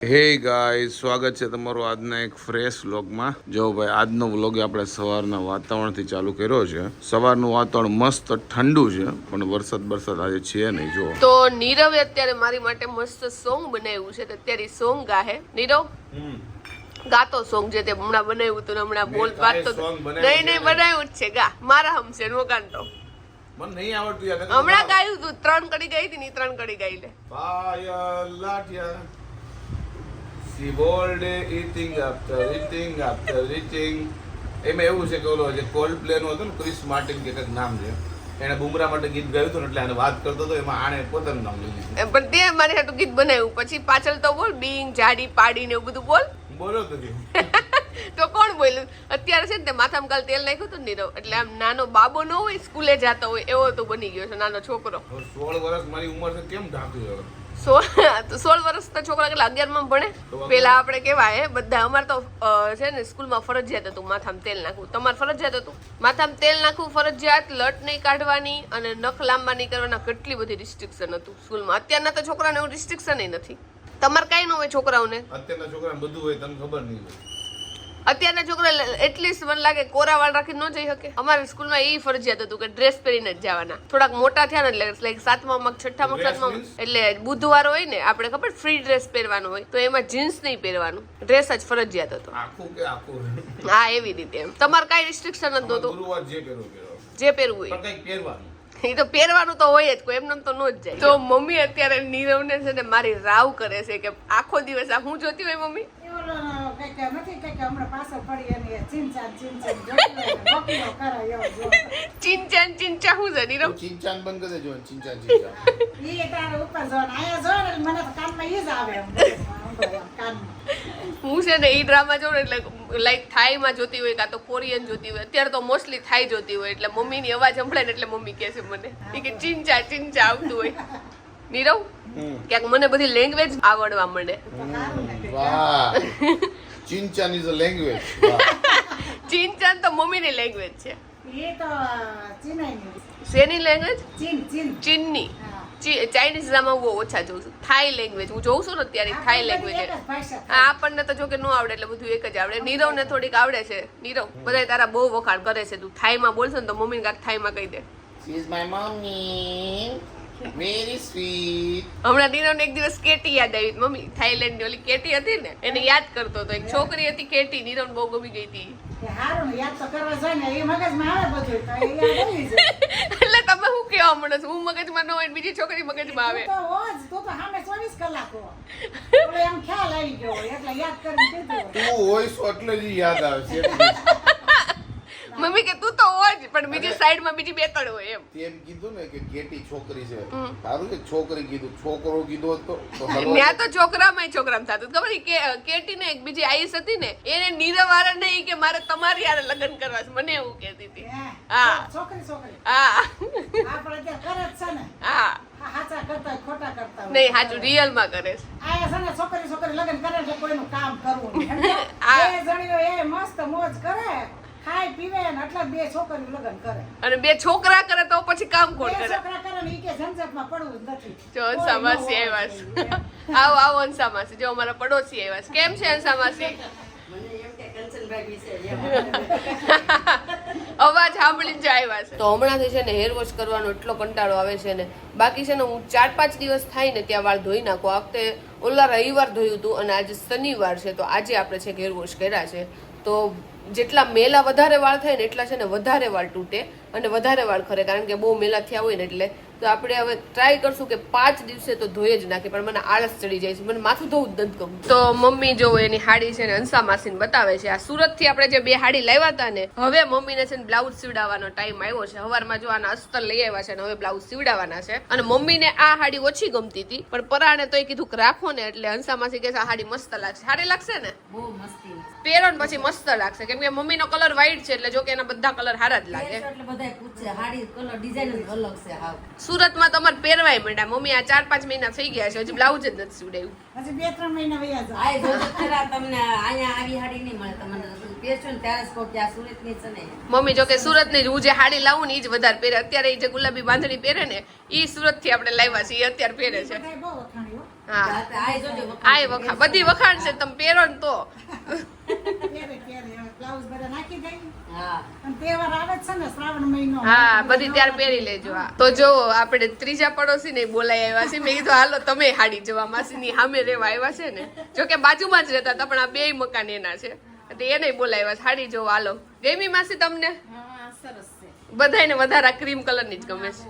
હે ગાય સ્વાગત છે તમારું આજના એક ફ્રેશ વ્લોગમાં જો ભાઈ આજનો વ્લોગ આપણે સવારના વાતાવરણથી ચાલુ કર્યો છે. સવારનું વાતાવરણ મસ્ત ઠંડુ છે પણ વરસાદ વરસાદ આજે છે નહીં જો તો નીરવે અત્યારે મારી માટે મસ્ત સોંગ બનાવ્યું છે તો અત્યારે સોંગ ગાહે. નીરવ? ગાતો સોંગ જે તે હમણાં બનાવ્યું હતું ને હમણાં બોલ વાત તો નહીં નહીં બનાવ્યું જ છે ગા. મારા હમશે નો તો મને નહીં આવડતું હમણાં ગાયું તું ત્રણ કડી ગઈ હતી ની ત્રણ કડી ગાઈ લે. પાયલ લાઠિયા. સી bold eating after eating after eating એમાં એવું છે કે ઓલો જે કોલ્ડ પ્લે નો હતો ને ક્રિસ માર્ટિન કે કંઈક નામ છે. એણે બુમરા માટે ગીત ગાયું હતું એટલે આને વાત કરતો હતો એમાં આણે પોતાનું નામ લઈ લીધું પણ તે મારી હાટું ગીત બનાવ્યું. પછી પાછળ તો બોલ બીંગ જાડી પાડી ને એવું બધું બોલ. બોલો તો તો કોણ બોલ્યું? અત્યારે છે ને તે માથામાં કાલ તેલ નાખ્યું હતું નીરવ એટલે આમ નાનો બાબો ન હોય સ્કૂલે જતો હોય એવો તો બની ગયો છે નાનો છોકરો. સોળ વર્ષ મારી ઉંમર છે કેમ ઢાંકી સોળ તો વર્ષના છોકરા કેટલા અગિયારમાં ભણે? પેલા આપણે કેવાય બધા અમારે તો છે ને સ્કૂલમાં ફરજિયાત હતું માથામાં તેલ નાખવું. તમારે ફરજિયાત હતું. માથામાં તેલ નાખવું ફરજિયાત લટ નહીં કાઢવાની અને નખ લાંબા નહીં કરવાના કેટલી બધી રિસ્ટ્રિક્શન હતું સ્કૂલમાં. અત્યારના તો છોકરાને એવું રિસ્ટ્રિક્શન નથી. તમારે કાંઈ ન હોય છોકરાઓને? અત્યારના છોકરાને બધું હોય તમને ખબર નહીં હોય. અત્યારના છોકરા એટલીસ્ટ મને લાગે કોરા વાળ રાખીને ન જઈ શકે. અમારી સ્કૂલમાં એ ફરજિયાત હતું કે ડ્રેસ પહેરીને જ જવાના. થોડાક મોટા થયા ને એટલે લાઈક સાતમામાં છઠ્ઠામાં Dress સાતમામાં means? એટલે બુધવાર હોય ને આપણે ખબર ફ્રી ડ્રેસ પહેરવાનો હોય તો એમાં જીન્સ નહીં પહેરવાનું. ડ્રેસ જ ફરજિયાત હતો. આખું કે આખું? હા એવી રીતે એમ. તમારે કાંઈ રિસ્ટ્રિક્શન જ નહોતું. જે પહેરો પહેરો જે પહેરવું હોય. એ તો પહેરવાનું તો હોય જ કોઈ એમને તો ન જ જાય. તો મમ્મી અત્યારે નીરવને છે ને મારી રાવ કરે છે કે આખો દિવસ આ હું જોતી હોય મમ્મી? નથી હમણાં પડી અને એ ચીંચાન ચીંચાન એવો જો. ચિંચાન ચિંચા હું છે નીરવ ચિંચાન બંધ કરી દેજો ચિંચાન ચિંચાન. ઈ તારે ઉપર જો ને આયા જો ને મને તો કાનમાં ઈ જ આવે હું છે ને એ ડ્રામા જોઉં એટલે લાઈક થાઈમાં જોતી હોય કાં તો કોરિયન જોતી હોય. અત્યારે તો મોસ્ટલી થાઈ જોતી હોય એટલે મમ્મીની અવાજ સંભળાય ને એટલે મમ્મી કહે છે મને. ઈ કે ચિંચા ચિંચા આવતું હોય. નીરવ? ક્યાંક મને બધી લેંગ્વેજ આવડવા કંઈક. વાહ. ચિંચાન ઇઝ અ લેંગ્વેજ ચિંચાન તો મમ્મીની લેંગ્વેજ છે. એ તો શેની લેંગ્વેજ ચીન ચીન. ચીનની. ચી- ચાઇનીઝ ડ્રામા હું બહુ ઓછા જોઉં છું. થાઈ લેંગ્વેજ હું જોઉં છું ને અત્યારે થાઈ લેંગ્વેજ આપણને તો જો કે ન આવડે એટલે બધું એક જ આવડે. નીરવ ને થોડીક આવડે છે. નીરવ બધા તારા બહુ વખાણ કરે છે તું. થાઈમાં બોલશે ને તો મમ્મીને કાંઈક થાઈમાં કહી દે. She is my mommy. Very sweet. હમણાં એક દિવસ કેટી યાદ આવી. મમ્મી થાઈલેન્ડની ઓલી કેટી હતી ને એને યાદ કરતો હતો. એક છોકરી હતી કેટી નીરવને બહુ ગમી ગઈ હતી. એટલે તમે શું કેવા મળે છો? હું મગજમાં ન હોય ને બીજી છોકરી મગજમાં આવે. તું તો હોજ તું તો સામે ચોવીસ કલાક હો. એટલે એમ ખ્યાલ આવી ગયો હોય એટલે યાદ કરીને કીધું હોય. તું હોય છો એટલે જ યાદ આવે છે. એટલું. મમ્મી કે તું તો હોય પણ બીજી સાઈડમાં બીજી બે ત્રણ હોય એમ. તેમ કીધું ને કે કેટી છોકરી છે. તારું કે છોકરી કીધું. છોકરો કીધો તો તો હલવાઈ ત્યાં તો છોકરામાં છોકરામાં થતું ખબર કે કેટી ને એક બીજી આઈસ હતી ને એને નીરવ વાળા નહીં કે મારે તમારી યાર લગ્ન કરવા છે. મને એવું કહેતી હતી. હા. છોકરી છોકરી. હા. આપણે કરે છે ને. હા. કરતા કરતા નહીં રિયલમાં કરે છે. આ છે ને છોકરી છોકરી લગ્ન કરે એટલે કોઈનું કામ કરવું જણીઓ એ મસ્ત મોજ કરે ખાય પીવે ને એટલે બે છોકરીઓ લગ્ન કરે. અને બે છોકરા કરે તો પછી કામ કોણ કરે? છોકરા કરે ને ઈ કે ઝંઝટમાં પડવું જ નથી. જો કોઈ અંસા ન માસી હોવા આવ્યા છે. આવો આવો અંસા માસી જો અમારા પડોશી આવ્યા છે. કેમ છે અંસા માસી અવાજ સાંભળીને જ આવ્યા છે. તો હમણાંથી છે ને હેર વોશ કરવાનો એટલો કંટાળો આવે છે ને. બાકી છે ને હું ચાર પાંચ દિવસ થાય ને ત્યાં વાળ ધોઈ નાખું. આ વખતે ઓલા રવિવાર ધોયું હતું અને આજે શનિવાર છે. તો આજે આપણે છે હેર વોશ કર્યા છે. તો જેટલા મેલા વધારે વાળ થાય ને એટલા છે ને વધારે વાળ તૂટે અને વધારે વાળ ખરે કારણ કે બહુ મેલા થયા હોય ને એટલે. તો આપણે હવે ટ્રાય કરશું કે પાંચ દિવસે તો ધોઈ જ નાખે પણ મને આળસ ચડી જાય છે મને માથું ધોવું જ નથી ગમતું તો મમ્મી જો એની હાડી છે ને અંસા માસીને બતાવે છે આ સુરતથી આપણે જે બે હાડી લાવ્યા હતા ને હવે મમ્મીને છે ને બ્લાઉઝ સીવડાવવાનો ટાઈમ આવ્યો છે. હવારમાં જો આના અસ્તર લઈ આવ્યા છે ને હવે બ્લાઉઝ સીવડાવવાના છે. અને મમ્મીને આ હાડી ઓછી ગમતી હતી પણ પરાણે તો કીધું કે રાખો ને એટલે હંસા માસી કે આ હાડી મસ્ત લાગશે. હાડી લાગશે ને? બહુ મસ્તી પહેરો ને પછી મસ્ત લાગશે. કેમ કે મમ્મીનો કલર વ્હાઈટ છે એટલે જો કે એના બધા કલર સારા જ લાગે. એટલે બધાય પૂછે હાડી કલર ડિઝાઇન જ અલગ છે હાવ. સુરતમાં તમારે પહેરવાય માંડ્યા. મમ્મી આ ચાર પાંચ મહિના થઈ ગયા છે હજી બ્લાઉઝ જ નથી સીવડાવ્યું હજી બે ત્રણ મહિના વયા જાય આ જો ખરા તમને અહીંયા આવી હાડી નહીં મળે. તમને પહેરશો ત્યારે જ કહો કે આ સુરતની છે ને. મમ્મી જો કે સુરતની હું જે હાડી લાવું ને એ જ વધારે પહેરે. અત્યારે એ જે ગુલાબી બાંધણી પહેરે ને એ સુરતથી આપણે લાવ્યા છે એ અત્યારે પહેરે છે. આય વખા બધી વખાણ છે તમે પહેરો ને તો. પહેરે પહેરે. હવે બ્લાઉઝ બધા નાખી દઈ હા. અને તહેવાર આવે જ છે ને શ્રાવણ મહિનો. હા બધી ત્યાર પહેરી લેજો હા તો જો આપણે ત્રીજા પડોશી ને બોલાઈ આવ્યા છે. મેં કીધું હાલો તમે હાડી જવા. માસીની સામે રહેવા આવ્યા છે ને. જો કે બાજુમાં જ રહેતા હતા પણ આ બે મકાન એના છે. એટલે એને બોલાવ્યા છે હાડી જોવા હાલો. ગેમી માસી તમને? હા સરસ છે. બધાને વધારે ક્રીમ કલરની જ ગમે છે.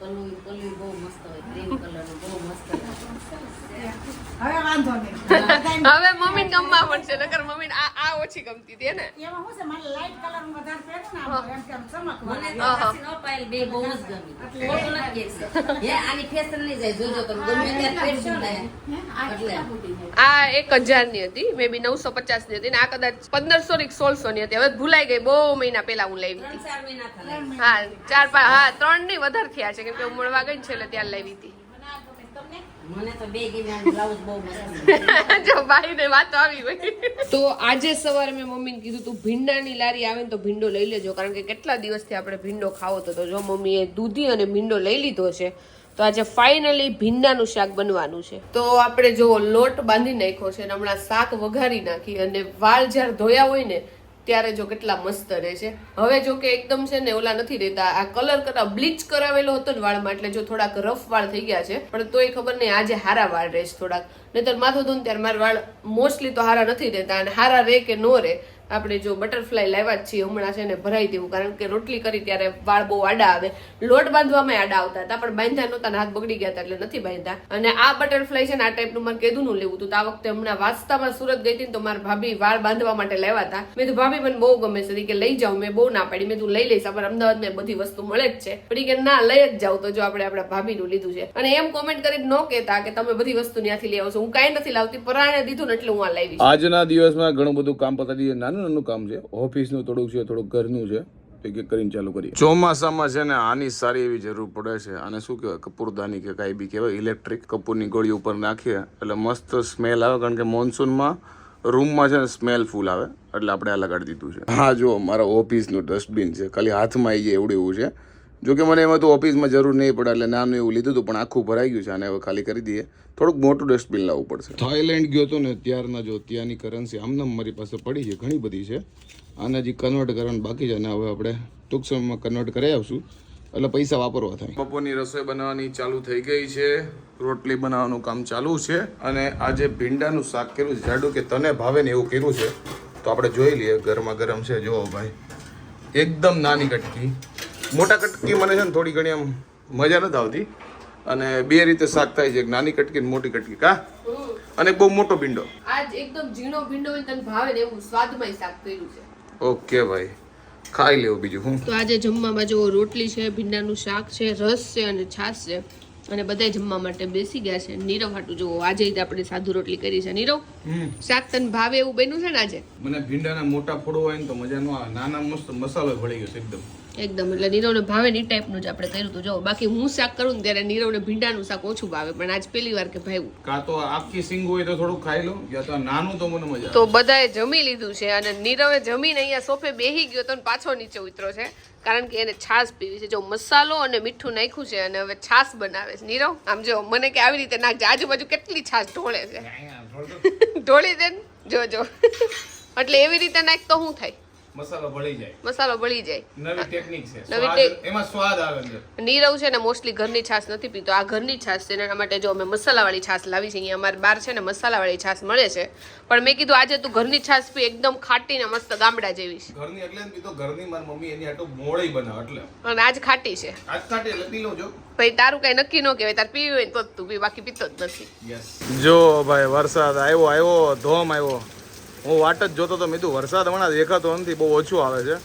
કલુઈ કલુઈ બહુ મસ્ત હોય ક્રીમ કલરનું બહુ મસ્ત હોય હવે મમ્મી ગમવા પડશે નકર મમ્મી આ આ ઓછી ગમતી હતી ને? એમાં શું છે? મને લાઈટ કલર વધારે પહેરું ને એમ કે આમ મને તો આહા. કાશી નો પાયલ બે બહુ જ ગમી. ખોટું નથી કહેતી. હે આની ફેશન નહીં જાય જોજો તમે. ગમે ત્યારે પહેરશો ને. એટલે. આ એક હજારની હતી મે બી નવસો પચાસની હતી ને આ કદાચ પંદરસો ની સોળસો ની હતી. હવે ભૂલાઈ ગઈ બહુ મહિના પહેલા હું લાવી હતી. હા ચાર પાંચ હા ત્રણની વધારે થયા છે કેમ કે હું મળવા ગઈ ને છેલ્લે ત્યારે લાવી હતી મને તો બે ગમી આનું બ્લાઉઝ બહુ મસ્ત જો વાતો આવી હોય. તો આજે સવારે મેં મમ્મીને કીધું તું ભીંડાની લારી આવે ને તો ભીંડો લઈ લેજો કારણ કે કેટલા દિવસથી આપણે ભીંડો ખાવો તો તો જો મમ્મીએ દૂધી અને ભીંડો લઈ લીધો છે તો આજે ફાઇનલી ભીંડાનું શાક બનવાનું છે. તો આપણે જો લોટ બાંધી નાખ્યો છે અને હમણાં શાક વઘારી નાખી અને વાળ જ્યારે ધોયા હોય ને ત્યારે જો કેટલા મસ્ત રહે છે. હવે જો કે એકદમ છે ને ઓલા નથી રહેતા. આ કલર કરતા બ્લીચ કરાવેલો હતો ને વાળમાં, એટલે જો થોડાક રફ વાળ થઈ ગયા છે, પણ તોય ખબર નહીં આજે હારા વાળ રહે છે થોડાક. નહીતર માથું ધોન ત્યારે મારા વાળ મોસ્ટલી તો હારા નથી રહેતા અને હારા રહે કે નો રહે આપણે જો બટરફ્લાય લાવ્યા જ છીએ હમણાં છે ને ભરાઈ દેવું, કારણ કે રોટલી કરી ત્યારે વાળ બહુ આડા આવે. લોટ બાંધવામાં આડા આવતા હતા, પણ બાંધ્યા નહોતા હાથ બગડી ગયા હતા એટલે નથી બાંધ્યા. અને આ બટરફ્લાય છે ને આ ટાઈપનું મારે કીધું નું લેવું હતું આ વખતે હમણાં વાસ્તામાં સુરત ગઈ હતી તો મારા ભાભી વાળ બાંધવા માટે લેવા હતા. મેં તો ભાભી, મને બહુ ગમે છે. કે, લઈ જાઉં મેં બહુ ના પાડી. મેં તું લઈ લઈશ આપણે અમદાવાદમાં બધી વસ્તુ મળે જ છે. પણ કે, ના, લઈ જ જાઉં તો જો આપણે આપણા ભાભીનું લીધું છે. અને એમ કોમેન્ટ કરી ન કહેતા કે, તમે બધી વસ્તુ ત્યાંથી લઈ આવશો. હું કાંઈ નથી લાવતી, પરાણે દીધું ને એટલે હું આ લાવી આજના દિવસમાં ઘણું બધું કામ પતાવી નાનું નાનું કામ છે, ઓફિસનું થોડુંક છે, થોડુંક ઘરનું છે એક એક કરીને ચાલુ કરીએ. ચોમાસામાં છે ને આની સારી એવી જરૂર પડે છે. અને શું કહેવાય, કપૂરદાની કે કાંઈ બી કહેવાય, ઇલેક્ટ્રિક કપૂરની ગોળી ઉપર નાખીએ, એટલે મસ્ત સ્મેલ આવે. કારણ કે મોન્સૂનમાં રૂમમાં છે ને સ્મેલ ફૂલ આવે, એટલે આપણે આ લગાડી દીધું છે. હા જો મારા ઓફિસનું ડસ્ટબિન છે. ખાલી હાથમાં આવી જાય એવડું એવું છે. જો કે મને એમાં તો ઓફિસમાં જરૂર નહીં પડે એટલે નાનું એવું લીધું હતું પણ આખું ભરાઈ ગયું છે અને હવે ખાલી કરી દઈએ. થોડુંક મોટું ડસ્ટબિન લાવવું પડશે. થાઈલેન્ડ ગયો હતો ને ત્યારના જો ત્યાંની કરન્સી આમનામ મારી પાસે પડી છે ઘણી બધી છે. આને હજી કન્વર્ટ કરવાનું બાકી છે અને હવે આપણે ટૂંક સમયમાં કન્વર્ટ કરી આવશું. એટલે પૈસા વાપરવા થાય. બપોરની રસોઈ બનાવવાની ચાલુ થઈ ગઈ છે. રોટલી બનાવવાનું કામ ચાલુ છે. અને આજે ભીંડાનું શાક કર્યું છે જાડું કે તને ભાવે ને એવું કર્યું છે તો આપણે જોઈ લઈએ ગરમા ગરમ છે. જુઓ ભાઈ એકદમ નાની કટકી મોટા કટકી મને છે ને થોડી ઘણી આમ મજા નથી આવતી. અને બે રીતે શાક થાય છે એક નાની કટકી ને મોટી કટકી કા? અને બહુ મોટો ભીંડો. આજ એકદમ ઝીણો ભીંડો હોય તને ભાવે ને એવું સ્વાદમય શાક કર્યું છે. ઓકે ભાઈ ખાઈ લેવું બીજું હું? તો આજે જમવામાં જો રોટલી છે ભીંડાનું શાક છે રસ છે અને છાશ છે. અને બધા જમવા માટે બેસી ગયા છે. નીરવ હાટું જો આજે જ આપણે સાદુ રોટલી કરી છે. નીરવ શાક તને ભાવે એવું બન્યું છે ને આજે? મને ભીંડાના મોટા ફોડો હોય ને તો મજા ન નાના મસ્ત મસાલો ભળી ગયો છે એકદમ. એકદમ. એટલે નીરવને ભાવે ને એ ટાઈપનું જ આપણે કર્યું હતું. જો બાકી હું શાક કરું ને ત્યારે નીરવને ભીંડાનું શાક ઓછું ભાવે. પણ આજ પહેલી વાર કે ભાઈ કાં તો આખી સિંગ હોય તો થોડું ખાઈ લો યા તો નાનું તો મને મજા તો બધાએ જમી લીધું છે અને નીરવે જમીને અહીંયા સોફે બેહી ગયો તો પાછો નીચે ઉતરો છે. કારણ કે એને છાશ પીવી છે. જો મસાલો અને મીઠું નાખ્યું છે અને હવે છાશ બનાવે છે. નીરવ આમ જો મને કે આવી રીતે નાખજે. આજુબાજુ કેટલી છાશ ઢોળે છે. ઢોળી દે ને. જો જો. એટલે એવી રીતે નાખ તો શું થાય? મસાલો ભળી જાય. મસાલો બળી જાય. નવી ટેકનિક છે. નવી સ્વાદ- એમાં સ્વાદ આવે અંદર. નીરવ છે ને મોસ્ટલી ઘરની છાશ નથી પીતો. આ ઘરની છાશ છે એના માટે જો અમે મસાલાવાળી છાશ લાવી છે અહીંયા અમારે બાર છે ને મસાલાવાળી છાશ મળે છે. પણ મેં કીધું આજે તું ઘરની છાશ પી એકદમ ખાટી ને મસ્ત ગામડા જેવી છે. ઘરની એટલે પીતો ઘરની માર મમ્મી એની આટલું મોળી બનાવે એટલે. અને આજ ખાટી છે. આજ ખાટી એટલે પી લો જો. ભાઈ તારું કઈ નક્કી ન કહેવાય. તાર પીવી હોય ને તો જ તું પી બાકી પીતો જ નથી. જો ભાઈ વરસાદ આવ્યો આવ્યો ધોમ આવ્યો. હું વાટ જ જોતો તો મેં વરસાદ હમણાં દેખાતો નથી બહુ ઓછું આવે છે.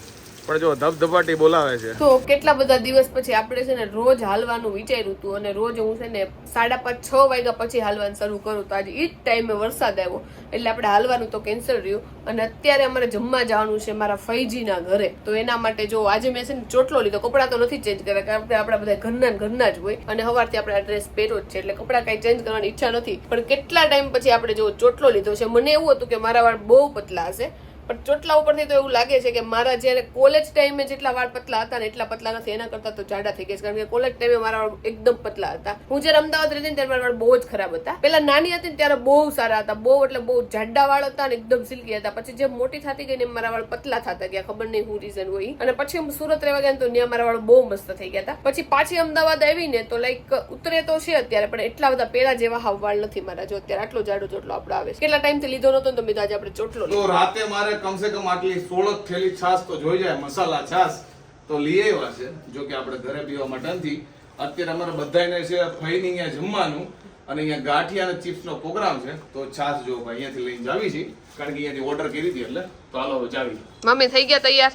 પણ જો ધબધબાટી બોલાવે છે. તો કેટલા બધા દિવસ પછી આપણે છે ને રોજ હાલવાનું વિચાર્યું હતું અને રોજ હું છે ને સાડા પાંચ છ વાગ્યા પછી હાલવાનું શરૂ કરું તો આજે એ જ ટાઈમે વરસાદ આવ્યો. એટલે આપણે હાલવાનું તો કેન્સલ રહ્યું. અને અત્યારે અમારે જમવા જવાનું છે મારા ફૈજીના ઘરે. તો એના માટે જો આજે મેં છે ને ચોટલો લીધો. કપડાં તો નથી ચેન્જ કર્યા કારણ કે આપણા બધા ઘરના ઘરના જ હોય. અને સવારથી આપણે આ ડ્રેસ પહેરો જ છે. એટલે કપડાં કાંઈ ચેન્જ કરવાની ઈચ્છા નથી. પણ કેટલા ટાઈમ પછી આપણે જો ચોટલો લીધો છે, મને એવું હતું કે મારા વાળ બહુ પતલા હશે. પણ ચોટલા ઉપરથી તો એવું લાગે છે કે મારા જ્યારે કોલેજ ટાઈમે જેટલા વાળ પતલા હતા ને એટલા પતલા નથી, એના કરતાં તો જાડા થઈ ગયા છે. કારણ કે કોલેજ ટાઈમે મારા વાળ એકદમ પતલા હતા. હું જ્યારે અમદાવાદ રહેતી ને ત્યારે મારા વાળ બહુ જ ખરાબ હતા. પેલા નાની હતી ને ત્યારે બહુ સારા હતા. બહુ એટલે બહુ જાડા વાળ હતા ને એકદમ સિલ્કી હતા. પછી જે મોટી થતી ગઈ ને મારા વાળ પતલા થતા ગયા. ખબર નહીં હું રીઝન હોય. અને પછી હું સુરત રહેવા ગયા તો ત્યાં મારા વાળ બહુ મસ્ત થઈ ગયા હતા. પછી પાછી અમદાવાદ આવી ને તો લાઈક ઉતરે તો છે અત્યારે, પણ એટલા બધા પેલા જેવા હાવ વાળ નથી મારા. જો અત્યારે આટલો જાડો ચોટલો આપણો આવે છે. કેટલા ટાઈમથી લીધો નતો તો મેં આજે આપણે ચોટલો રાતે મારે કમસે કમ આટલી સોળ થેલી છાસ તો જોઈ જાય મસાલા છાસ તો લઈ આવ્યા છે જો કે આપણે ઘરે પીવા માટે નથી. અત્યારે અમારે બધાને છે ફઈને અહીંયા જમવાનું અને અહીંયા ગાંઠિયા અને ચિપ્સ નો પ્રોગ્રામ છે તો છાશ જો ભાઈ અહીંયાથી લઈને જાવી છે કારણ કે અહીંયાથી ઓર્ડર કરી હતી એટલે. તો હાલો હવે જાવી. મમ્મી થઈ ગયા તૈયાર.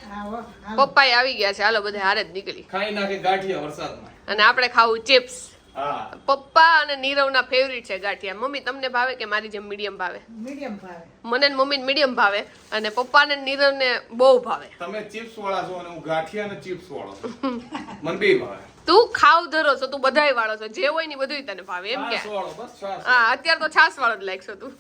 પપ્પાએ આવી ગયા છે હાલો બધા હારે જ નીકળી. ખાઈ નાખે ગાંઠિયા વરસાદમાં. અને આપણે ખાવું ચિપ્સ. પપ્પા અને નીરવના ફેવરિટ છે ગાંઠિયા. મમ્મી તમને ભાવે કે મારી જેમ મીડિયમ ભાવે? મીડિયમ ભાવે. મને ને મમ્મીને મીડિયમ ભાવે અને પપ્પાને ને નીરવને બહુ ભાવે. તમે ચિપ્સ વાળા છો અને હું ગાંઠિયા ને ચિપ્સ વાળો મને બે ભાવે. તું ખાવ ધરો છો તું બધાય વાળો છો જે હોય ને બધું બધુંય તને ભાવે એમ કે? હા અત્યારે તો છાસ વાળો જ લાગશો તું.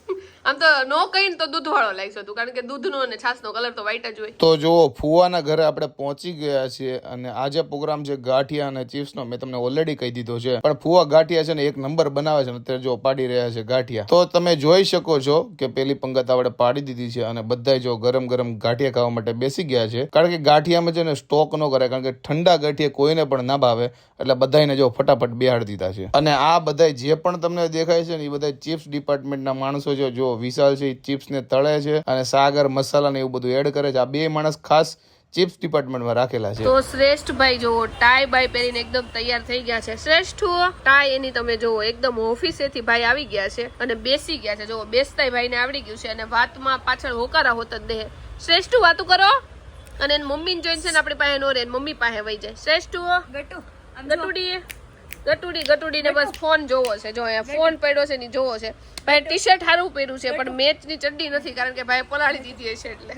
આમ તો નો કહીને તો દૂધ વાળો લાગશો તું કારણ કે દૂધનો અને છાસનો કલર તો વ્હાઈટ જ હોય. તો જુઓ ફુવાના ઘરે આપણે પહોંચી ગયા છીએ અને આજે પ્રોગ્રામ છે ગાંઠિયા અને ચિપ્સનો. મેં તમને ઓલરેડી કહી દીધો છે. પણ ફુવા ગાંઠિયા છે ને એક નંબર બનાવે છે અત્યારે જો પાડી રહ્યા છે ગાંઠિયા. તો તમે જોઈ શકો છો કે પેલી પંગત આપણે પાડી દીધી છે અને બધાય જો ગરમ ગરમ ગાંઠિયા ખાવા માટે બેસી ગયા છે. કારણ કે ગાંઠિયામાં છે ને સ્ટોક ન કરે કારણ કે ઠંડા ગાંઠિયા કોઈને પણ ના ભાવે. એટલે બધાને જો ફટાફટ બેહાડી દીધા છે. અને આ બધા જે પણ તમને દેખાય છે ને એ બધા ચિપ્સ ડિપાર્ટમેન્ટના માણસો છે. જો વિશાલ છે ચિપ્સ ચિપ્સને તળે છે અને સાગર મસાલા ને એવું બધું એડ કરે છે. આ બે માણસ ખાસ ચિપ્સ ડિપાર્ટમેન્ટમાં રાખેલા છે. તો શ્રેષ્ઠ ભાઈ જોવો ટાઈ બાય પહેરીને એકદમ તૈયાર થઈ ગયા છે. શ્રેષ્ઠ ટાઈ એની તમે જોવો એકદમ ઓફિસેથી ભાઈ આવી ગયા છે અને બેસી ગયા છે. જોવો બેસતાય ભાઈને આવડી ગયું છે અને વાતમાં પાછળ હોકારા હોત જ દે શ્રેષ્ઠ વાતું કરો. અને એની મમ્મીને જોઈને છે ને આપણી પાસે નો રહે મમ્મી પાસે વહી જાય. શ્રેષ્ઠ ગટુડી ગટુડી ગટુડી ને બસ ફોન જોવો છે. જો અહીંયા ફોન પડ્યો છે ને જોવો છે. ભાઈ ટી શર્ટ સારું પહેર્યું છે પણ મેચની ચડ્ડી નથી કારણ કે ભાઈ પલાળી દીધી હશે એટલે.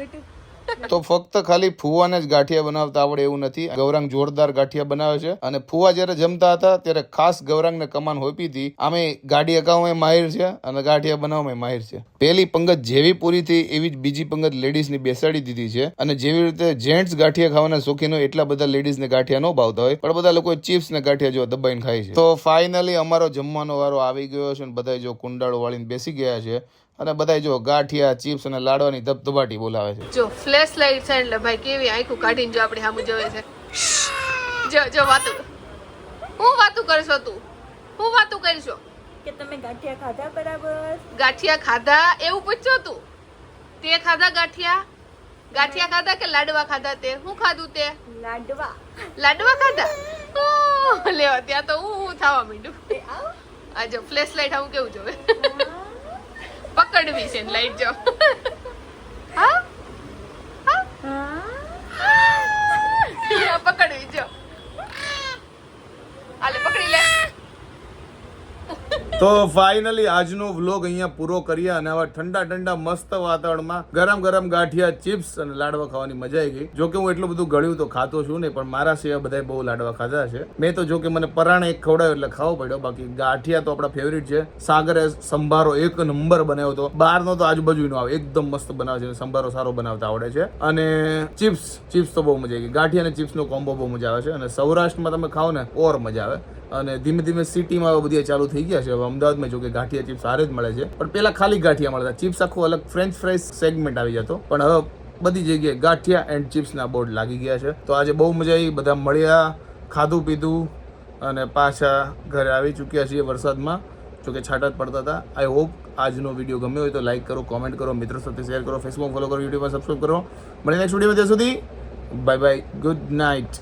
તો ફક્ત ખાલી ફુવાને જ ગાંઠિયા બનાવતા આવડે એવું નથી. ગૌરાંગ જોરદાર ગાંઠિયા બનાવે છે અને ફુવા જ્યારે જમતા હતા ત્યારે ખાસ ગૌરાંગને કમાન હોપી હતી. આમે ગાડી અકાવમાં માહિર છે અને ગાંઠિયા બનાવવામાં માહિર છે. પહેલી પંગત જેવી પૂરી થઈ એવી જ બીજી પંગત લેડીઝની બેસાડી દીધી છે અને જેવી રીતે જેન્ટ્સ ગાંઠિયા ખાવાના શોખીન એટલા બધા લેડીઝને ગાંઠિયા ન ભાવતા હોય. પણ બધા લોકો ચિપ્સ ને ગાંઠિયા જો દબાઈને ખાય છે. તો ફાઇનલી અમારો જમવાનો વારો આવી ગયો છે અને બધા જો કુંડાળો વાળીને બેસી ગયા છે અને બધા જો ગાંઠિયા ચિપ્સ અને લાડવાની ધબધબાટી બોલાવે છે. જો ફ્લેશ લાઈટ છે એટલે ભાઈ કેવી આંખું કાઢીને જો આપણે સામું જોવે છે. જો જો વાતો. હું વાતું કરશો તું? હું વાતું કરશો? કે તમે ગાંઠિયા ખાધા બરાબર? ગાંઠિયા ખાધા? એવું પૂછ્યો તું. તે ખાધા ગાંઠિયા? ગાંઠિયા ખાધા કે લાડવા ખાધા તે? હું ખાધું તે? લાડવા. લાડવા ખાધા? લેવા ત્યાં તો હું હું થવા માંડ્યું આજે આ જો ફ્લેશ લાઈટ આવું કેવું જોવે? પકડવી છે ને લાઈટ જો પકડવી જો. આલે પકડી લે. તો ફાઇનલી આજનો વ્લોગ અહીંયા પૂરો કરીએ અને આવા ઠંડા ઠંડા મસ્ત વાતાવરણમાં ગરમ ગરમ ગાંઠિયા ચિપ્સ અને લાડવા ખાવાની મજા આવી ગઈ. જોકે હું એટલું બધું ગળ્યું તો ખાતો છું નહીં, પણ મારા સિવાય બધાએ બહુ લાડવા ખાધા છે. મેં તો જોકે મને પરાણે એક ખવડાવ્યો એટલે ખાવો પડ્યો. બાકી ગાંઠિયા તો આપણા ફેવરિટ છે. સાગરે સંભારો એક નંબર બનાવ્યો હતો. બહારનો તો આજુબાજુ નો આવે. એકદમ મસ્ત બનાવે છે સંભારો સારો બનાવતા આવડે છે. અને ચિપ્સ ચિપ્સ તો બહુ મજા આવી ગઈ. ગાંઠિયા અને ચિપ્સનો કોમ્બો બહુ મજા આવે છે. અને સૌરાષ્ટ્રમાં તમે ખાઓ ને, ઓર મજા આવે. અને ધીમે ધીમે સિટીમાં હવે બધી ચાલુ થઈ ગયા છે. હવે અમદાવાદમાં જો કે ગાંઠિયા ચિપ્સ સારે જ મળે છે. પણ પેલા ખાલી ગાંઠિયા મળતા ચિપ્સ આખું અલગ ફ્રેન્ચ ફ્રાઈઝ સેગમેન્ટ આવી જતો. પણ હવે બધી જગ્યાએ ગાંઠિયા એન્ડ ચિપ્સના બોર્ડ લાગી ગયા છે. તો આજે બહુ મજા આવી. બધા મળ્યા, ખાધું પીધું અને પાછા ઘરે આવી ચૂક્યા છીએ વરસાદમાં. જોકે છાંટા જ પડતા હતા. આઈ હોપ આજનો વીડિયો ગમ્યો હોય તો લાઈક કરો કોમેન્ટ કરો, મિત્રો સાથે શેર કરો ફેસબુક ફોલો કરો યુટ્યુબ પર સબસ્ક્રાઈબ કરો. મળીને નેક્સ્ટ વીડિયો ત્યાં સુધી બાય બાય ગુડ નાઇટ